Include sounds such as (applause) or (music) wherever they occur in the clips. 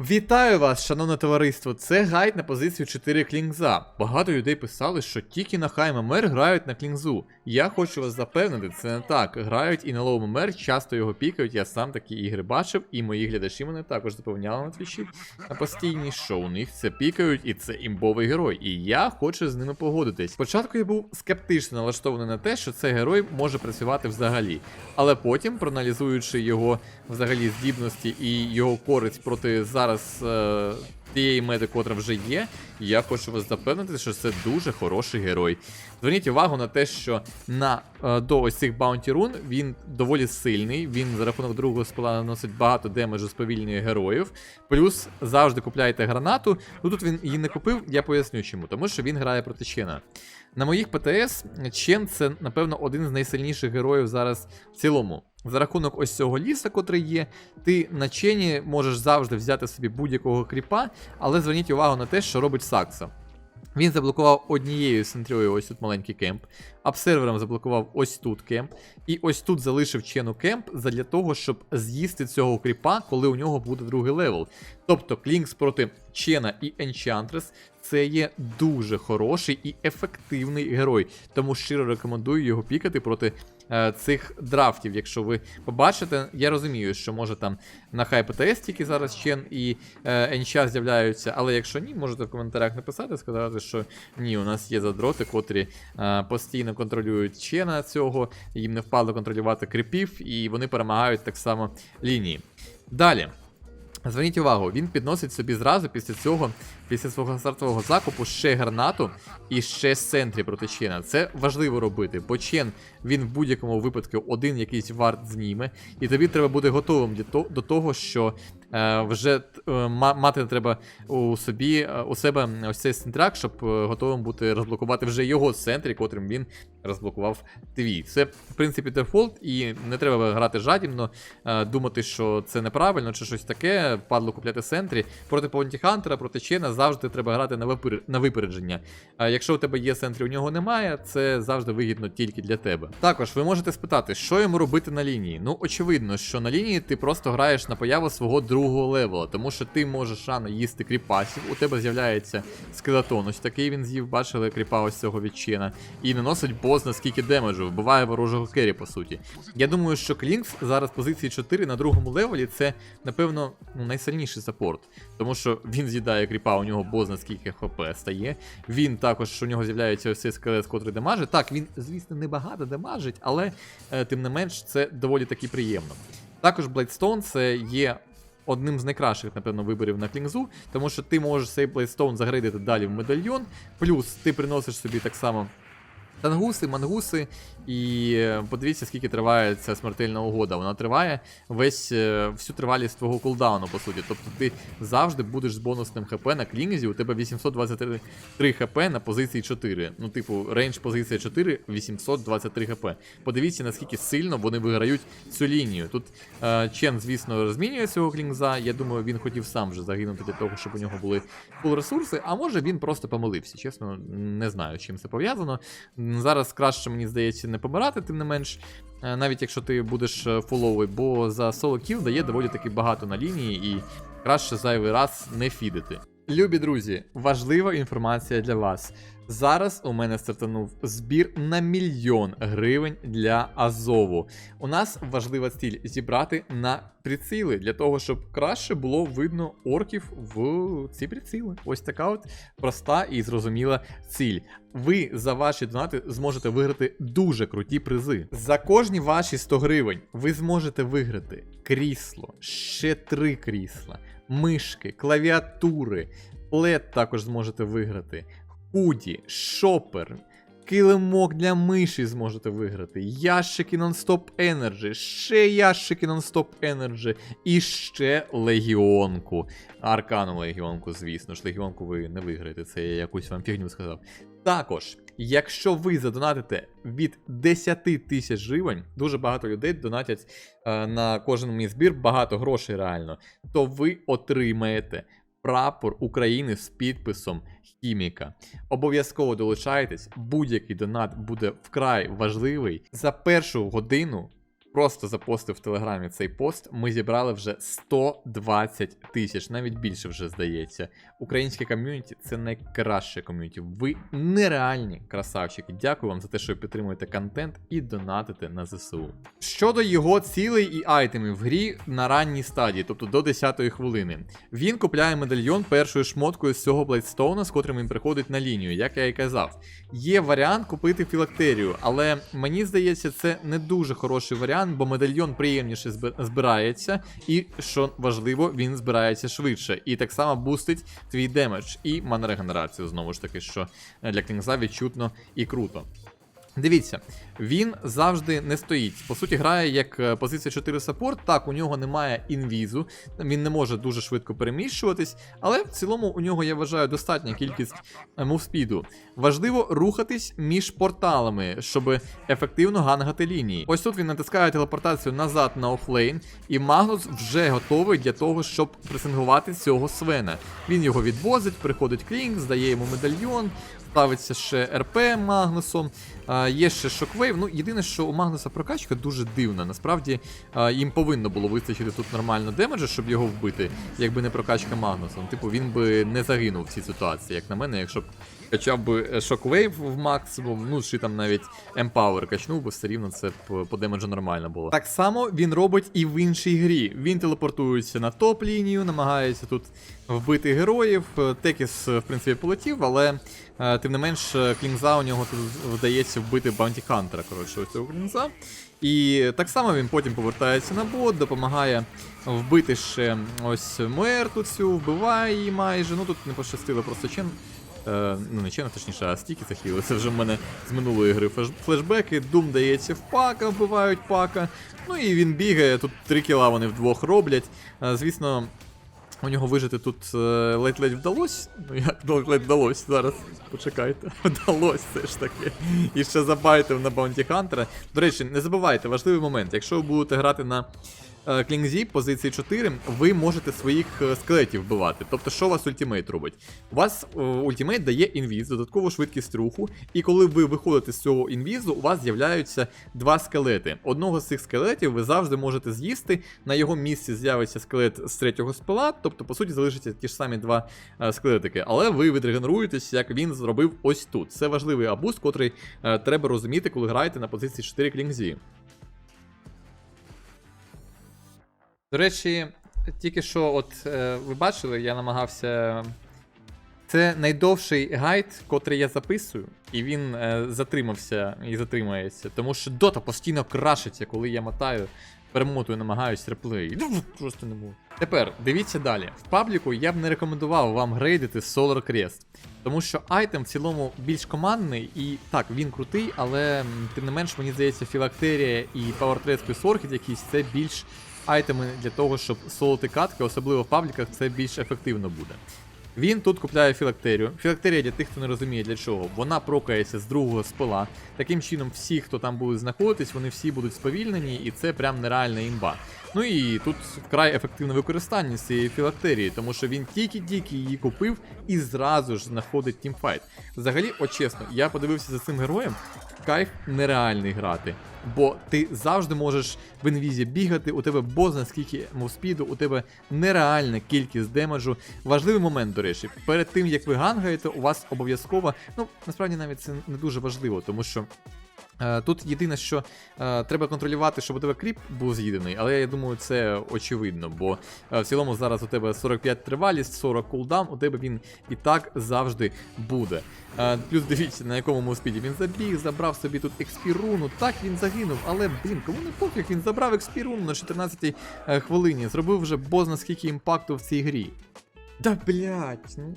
Вітаю вас, шановне товариство! Це гайд на позицію 4 клінза. Багато людей писали, що тільки на хай грають на клінзу. Я хочу вас запевнити, це не так. Грають і на лоу ММР, часто його пікають. Я сам такі ігри бачив, і мої глядачі мене також запевняли на твічі на постійні, що у них це пікають, і це імбовий герой. І я хочу з ними погодитись. Спочатку я був скептично налаштований на те, що цей герой може працювати взагалі. Але потім, проаналізуючи його взагалі здібності і його користь проти зараз е, тієї мети, котра вже є, я хочу вас запевнити, що це дуже хороший герой. Зверніть увагу на те, що на е, до ось цих Bounty Run він доволі сильний. Він за рахунок другого спила наносить багато демеджу сповільнює героїв. Плюс завжди купляєте гранату. Ну тут він її не купив, я поясню чому. Тому що він грає проти Чена. На моїх ПТС Чен це, напевно, один з найсильніших героїв зараз в цілому. За рахунок ось цього ліса, котрий є, ти на Чені можеш завжди взяти собі будь-якого кріпа, але зверніть увагу на те, що робить Сакса. Він заблокував однією центрою ось тут маленький кемп, абсервером заблокував ось тут кемп, і ось тут залишив чену кемп задля того, щоб з'їсти цього кріпа, коли у нього буде другий левел. Тобто Клінкс проти Чена і Енчантрес це є дуже хороший і ефективний герой. Тому щиро рекомендую його пікати проти е, цих драфтів. Якщо ви побачите, я розумію, що може там на хай ПТС тільки зараз Чен і е, Енча з'являються, але якщо ні, можете в коментарях написати, сказати, що ні, у нас є задроти, котрі е, постійно контролюють Чена цього, їм не впадло контролювати крипів, і вони перемагають так само лінії. Далі. Зверніть увагу, він підносить собі зразу після цього, після свого стартового закупу, ще гранату і ще центрі проти Чена. Це важливо робити, бо Чен він в будь-якому випадку один якийсь варт зніме, і тобі треба бути готовим до того, що е, вже е, мати треба у собі е, у себе ось цей сентрак, щоб е, готовим бути розблокувати вже його центрі, котрим він розблокував твій. Це, в принципі, дефолт, і не треба грати жадібно, е, думати, що це неправильно чи щось таке, падло купляти центрі. Проти Паунті Хантера, проти Чена завжди треба грати на, випер... на випередження. А якщо у тебе є центрі, у нього немає, це завжди вигідно тільки для тебе. Також ви можете спитати, що йому робити на лінії. Ну, очевидно, що на лінії ти просто граєш на появу свого другого левела, тому що ти можеш рано їсти кріпасів, у тебе з'являється скелетон. Такий він з'їв, бачили кріпа ось цього від Чена. І наносить бос наскільки демеджу, вбиває ворожого кері, по суті. Я думаю, що Клінкс зараз позиції 4 на другому левелі це, напевно, ну, найсильніший саппорт. Тому що він з'їдає кріпа, у нього бос наскільки хп стає. Він також що у нього з'являється ось цей скелет, котрий демажить. Так, він, звісно, небагато демажить, але е, тим не менш це доволі таки приємно. Також Бладстоун це є. Одним з найкращих, напевно, виборів на клінзу, тому що ти можеш цей Блейстоун загрейдити далі в медальйон, плюс ти приносиш собі так само Тангуси, мангуси, і подивіться, скільки триває ця смертельна угода. Вона триває весь е, всю тривалість твого кулдауну, по суті. Тобто ти завжди будеш з бонусним ХП на клінзі, у тебе 823 хп на позиції 4. Ну, типу, рейндж позиція 4, 823 хп. Подивіться, наскільки сильно вони виграють цю лінію. Тут е, Чен, звісно, розмінює цього клінза. Я думаю, він хотів сам вже загинути для того, щоб у нього були фул ресурси, а може він просто помилився. Чесно, не знаю, чим це пов'язано. Зараз краще, мені здається, не помирати, тим не менш. е, Навіть якщо ти будеш е, фуловий, бо за соло кіл дає доволі таки багато на лінії, і краще зайвий раз не фідити. Любі друзі, важлива інформація для вас. Зараз у мене стартанув збір на мільйон гривень для Азову. У нас важлива ціль зібрати на приціли для того, щоб краще було видно орків в ці приціли. Ось така от проста і зрозуміла ціль. Ви за ваші донати зможете виграти дуже круті призи. За кожні ваші 100 гривень ви зможете виграти крісло, ще три крісла, мишки, клавіатури, плед також зможете виграти. Худі, шопер, килимок для миші зможете виграти, ящики Non-Stop Energy, ще ящики Non-Stop Energy і ще легіонку. Аркану легіонку, звісно ж, легіонку ви не виграєте, це я якусь вам фігню сказав. Також, якщо ви задонатите від 10 тисяч гривень, дуже багато людей донатять е, на кожен мій збір багато грошей реально, то ви отримаєте прапор України з підписом хіміка. Обов'язково долучайтесь, будь-який донат буде вкрай важливий. За першу годину просто запостив в телеграмі цей пост. Ми зібрали вже 120 тисяч, навіть більше вже здається. Українське ком'юніті це найкраще ком'юніті. Ви нереальні красавчики. Дякую вам за те, що підтримуєте контент і донатите на ЗСУ. Щодо його цілей і айтемів в грі на ранній стадії, тобто до 10-ї хвилини, він купляє медальйон першою шмоткою з цього Блейдстоуна, з котрим він приходить на лінію, як я і казав. Є варіант купити філактерію, але мені здається, це не дуже хороший варіант, бо медальйон приємніше збирається, і що важливо, він збирається швидше. І так само бустить твій демедж і манрегенерацію, знову ж таки, що для кінгза відчутно і круто. Дивіться, він завжди не стоїть. По суті, грає як е, позиція 4 саппорт. Так, у нього немає інвізу, він не може дуже швидко переміщуватись, але в цілому у нього, я вважаю, достатня кількість е, мувспіду. Важливо рухатись між порталами, щоб ефективно гангати лінії. Ось тут він натискає телепортацію назад на офлейн, і Магнус вже готовий для того, щоб пресингувати цього Свена. Він його відвозить, приходить Клінк, здає йому медальйон. Ставиться ще РП Магнусом, є ще Шоквейв. Ну, єдине, що у Магнуса прокачка дуже дивна. Насправді їм повинно було вистачити тут нормально демеджа, щоб його вбити, якби не прокачка Магнусом. Типу, він би не загинув в цій ситуації, як на мене, якщо б качав би Шоквейв в максимум, ну чи там навіть Empower качнув, бо все рівно це по демеджу нормально було. Так само він робить і в іншій грі. Він телепортується на топ-лінію, намагається тут вбити героїв. Е, Текіс, е, в принципі, полетів, але е, тим не менш, Клінза у нього тут вдається вбити Баунті Хантера, коротше, ось цього Клінза. І так само він потім повертається на бот, допомагає вбити ще ось Муерту цю, вбиває її майже. Ну тут не пощастило просто Чен. Е, ну, не Чен, а точніше, а стіки захили. Це вже в мене з минулої гри флешбеки. Дум дається в пака, вбивають пака. Ну і він бігає, тут три кіла вони вдвох роблять. Е, звісно, у нього вижити тут е, ледь-ледь вдалося. Ну як ледь-ледь вдалося зараз. Почекайте. (laughs) Вдалося все ж таки. І ще забайтив на Баунті Хантера. До речі, не забувайте, важливий момент. Якщо ви будете грати на Клінгзі позиції 4, ви можете своїх е, скелетів вбивати. Тобто, що у вас ультимейт робить? У вас е, ультимейт дає інвіз, додаткову швидкість руху, і коли ви виходите з цього інвізу, у вас з'являються два скелети. Одного з цих скелетів ви завжди можете з'їсти. На його місці з'явиться скелет з третього спила, тобто, по суті, залишаться ті ж самі два е, скелетики. Але ви відрегенеруєтесь, як він зробив ось тут. Це важливий абуст, котрий е, треба розуміти, коли граєте на позиції 4 клінгзі. До речі, тільки що, от е, ви бачили, я намагався. Це найдовший гайд, котрий я записую, і він е, затримався і затримається. Тому що дота постійно крашиться, коли я мотаю, перемотую, намагаюсь реплей. Ну, Просто не можу. Тепер дивіться далі. В пабліку я б не рекомендував вам грейдити Solar Crest. Тому що айтем в цілому більш командний, і так, він крутий, але тим не менш, мені здається, філактерія і Power Trade Orchid якісь це більш айтеми для того, щоб солоти катки, особливо в пабліках, це більш ефективно буде. Він тут купляє філактерію. Філактерія для тих, хто не розуміє для чого. Вона прокається з другого спила. Таким чином, всі, хто там будуть знаходитись, вони всі будуть сповільнені, і це прям нереальна імба. Ну і тут вкрай ефективне використання цієї філактерії, тому що він тільки-тільки її купив і зразу ж знаходить тімфайт. Взагалі, от чесно, я подивився за цим героєм. Кайф нереальний грати. Бо ти завжди можеш в інвізі бігати, у тебе бозна скільки мовспіду, у тебе нереальна кількість демеджу. Важливий момент, до речі, перед тим як ви гангаєте, у вас обов'язково, ну насправді навіть це не дуже важливо, тому що. Е, Тут єдине, що е, треба контролювати, щоб у тебе кріп був з'їдений, але я думаю, це очевидно, бо е, в цілому зараз у тебе 45 тривалість, 40 кулдаун, у тебе він і так завжди буде. Е, плюс дивіться, на якому мовспіді він забіг, забрав собі тут експіруну. Так він загинув, але блін, кому не пофіг, він забрав експіруну на 14-й е, хвилині. Зробив вже бозна скільки імпакту в цій грі. Да блять, ну.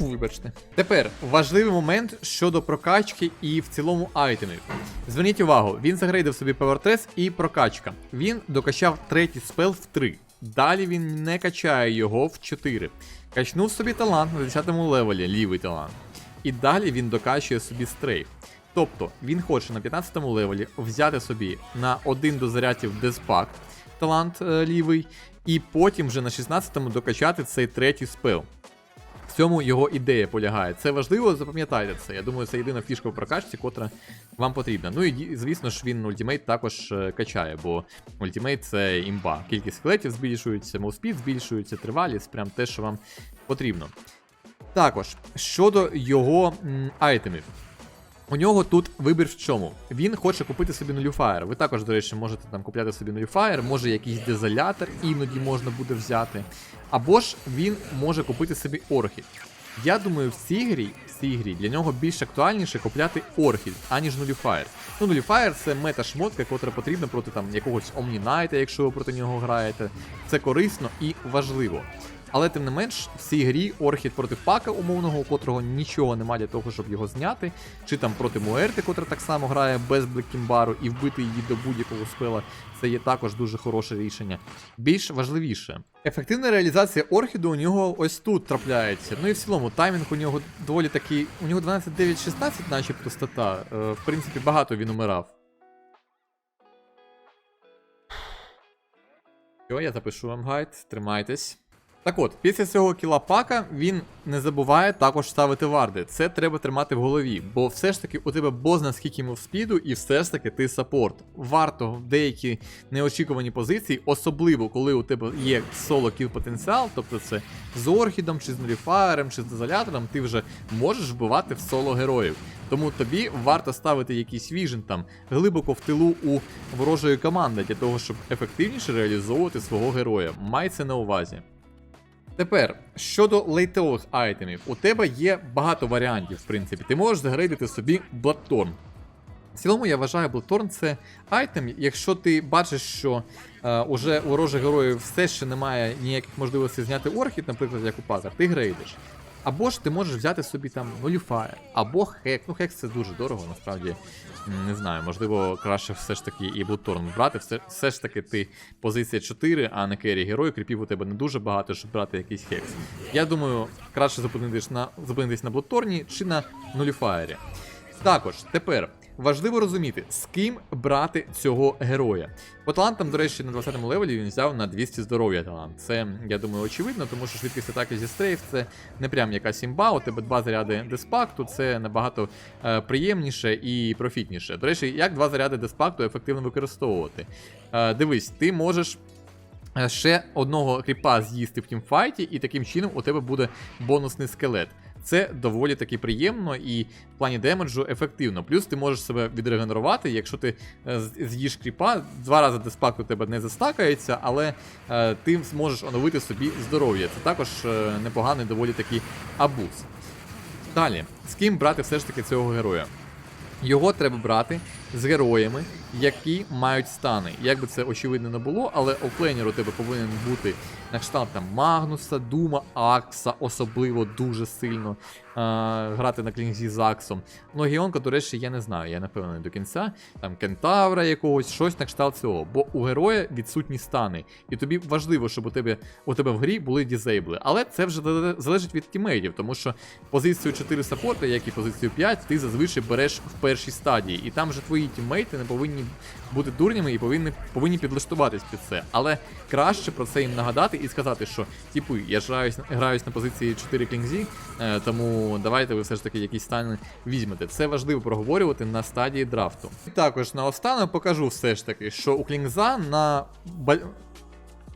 Вибачте. Тепер важливий момент щодо прокачки і в цілому айтемів. Зверніть увагу, він загрейдив собі Power і прокачка. Він докачав третій спел в 3. Далі він не качає його в 4. Качнув собі талант на 10 левелі, лівий талант. І далі він докачує собі стрейф. Тобто він хоче на 15 левелі взяти собі на один до зарядів Деспак, талант е, лівий, і потім вже на 16-му докачати цей третій спел. Цьому його ідея полягає. Це важливо, запам'ятайте це. Я думаю, це єдина фішка в прокачці, котра вам потрібна. Ну і звісно ж він ультимейт також е, качає, бо ультимейт це імба. Кількість скелетів збільшується, мовспід збільшується, тривалість, прям те, що вам потрібно. Також щодо його м, айтемів. У нього тут вибір в чому. Він хоче купити собі нулюфаєр. Ви також, до речі, можете там купляти собі нулюфаєр, може якийсь дезолятор, іноді можна буде взяти. Або ж він може купити собі орхід. Я думаю, в цій грі, в цій грі для нього більш актуальніше купляти орхід, аніж нулюфаєр. Ну, нулюфаєр це мета-шмотка, котра потрібна проти там якогось Омнінайта, якщо ви проти нього граєте. Це корисно і важливо. Але тим не менш, в цій грі Орхід проти пака умовного, у котрого нічого немає для того, щоб його зняти, чи там проти Муерти, котра так само грає без Блеккімбару, і вбити її до будь-якого спела, це є також дуже хороше рішення. Більш важливіше. Ефективна реалізація Орхіду у нього ось тут трапляється. Ну і в цілому таймінг у нього доволі такий. У нього 12-9-16, начебто стата. Е, в принципі, багато він умирав. Що, я запишу вам гайд, тримайтесь. Так от, після цього кілапака він не забуває також ставити варди. Це треба тримати в голові, бо все ж таки у тебе бозна скільки мов спіду, і все ж таки ти саппорт. Варто в деякі неочікувані позиції, особливо коли у тебе є соло кіл потенціал, тобто це з орхідом, чи з нуліфаєром, чи з дезолятором, ти вже можеш вбивати в соло героїв. Тому тобі варто ставити якийсь віжен там глибоко в тилу у ворожої команди для того, щоб ефективніше реалізовувати свого героя. Май це на увазі. Тепер, щодо лейтових айтемів, у тебе є багато варіантів, в принципі. Ти можеш загрейдити собі Bloodthorn. В цілому я вважаю, Bloodthorn це айтем, якщо ти бачиш, що е, уже ворожих героїв все ще немає ніяких можливостей зняти орхід, наприклад, як у Пазар, ти грейдиш. Або ж ти можеш взяти собі там Nullifier, або хек. Ну, хек це дуже дорого, насправді. Не знаю, можливо, краще все ж таки і Bloodthorn брати. Все, все ж таки ти позиція 4, а не керрі герой. Кріпів у тебе не дуже багато, щоб брати якийсь хекс. Я думаю, краще зупинитись на зупинитись на Bloodthorn чи на Nullifier. Також тепер важливо розуміти, з ким брати цього героя. По талантам, до речі, на 20-му левелі він взяв на 200 здоров'я талант. Це, я думаю, очевидно, тому що швидкість атаки зі стрейф це не прям якась імба, у тебе два заряди диспакту, це набагато е, приємніше і профітніше. До речі, як два заряди диспакту ефективно використовувати? Е, дивись, ти можеш. е, Ще одного кріпа з'їсти в тімфайті, і таким чином у тебе буде бонусний скелет. Це доволі таки приємно і в плані демеджу ефективно. Плюс ти можеш себе відрегенерувати, якщо ти е, з'їш кріпа, два рази диспакт у тебе не застакається, але е, ти зможеш оновити собі здоров'я. Це також е, непоганий доволі таки абуз. Далі, з ким брати все ж таки цього героя? Його треба брати з героями, які мають стани. Як би це очевидно не було, але офлейнер у тебе повинен бути на кшталт там Магнуса, Дума, Акса, особливо дуже сильно грати на клінзі з Аксом. Ну, до речі, я не знаю, я впевнений до кінця. Там Кентавра якогось, щось на кшталт цього. Бо у героя відсутні стани. І тобі важливо, щоб у тебе у тебе в грі були дізейбли. Але це вже залежить від тімейтів, тому що позицію 4 саппорта, як і позицію 5, ти зазвичай береш в першій стадії. І там вже твої тіммейти не повинні бути дурнями і повинні, повинні підлаштуватись під це. Але краще про це їм нагадати і сказати, що типу, я граюсь, граюсь на позиції 4 клінзі, е, тому давайте ви все ж таки якісь стани візьмете. Це важливо проговорювати на стадії драфту. І також наостанок покажу все ж таки, що у клінза на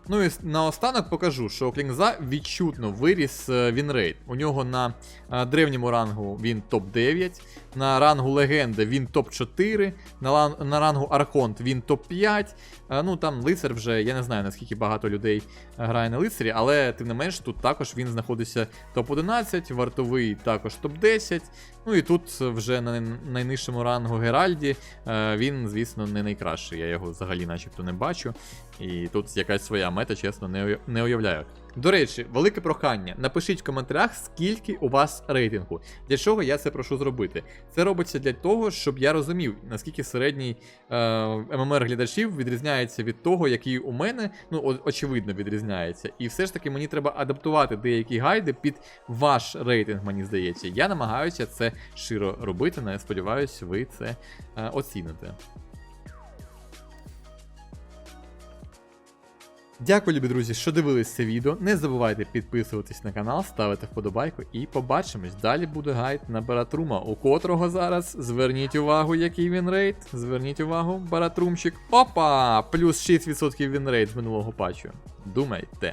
Ну і наостанок покажу, що у Клінгза відчутно виріс е, вінрейт. У нього на е, древньому рангу він топ-9, на рангу легенда він топ-4, на, на рангу Архонт він топ-5. Е, ну там лицар вже, я не знаю наскільки багато людей е, грає на лицарі, але тим не менш тут також він знаходиться топ-11, вартовий також топ-10. Ну і тут вже на найнижчому рангу Геральді е, він, звісно, не найкращий. Я його взагалі начебто не бачу. І тут якась своя мета, чесно, не уявляю. До речі, велике прохання. Напишіть в коментарях, скільки у вас рейтингу. Для чого я це прошу зробити? Це робиться для того, щоб я розумів, наскільки середній е, ММР глядачів відрізняється від того, який у мене, ну очевидно, відрізняється. І все ж таки мені треба адаптувати деякі гайди під ваш рейтинг, мені здається. Я намагаюся це широ робити. Не сподіваюся, ви це е, оціните. Дякую, любі друзі, що дивились це відео. Не забувайте підписуватись на канал, ставити вподобайку і побачимось. Далі буде гайд на Баратрума, у котрого зараз зверніть увагу, який він рейд. Зверніть увагу, Баратрумчик. Опа! Плюс 6% він рейд з минулого патчу. Думайте.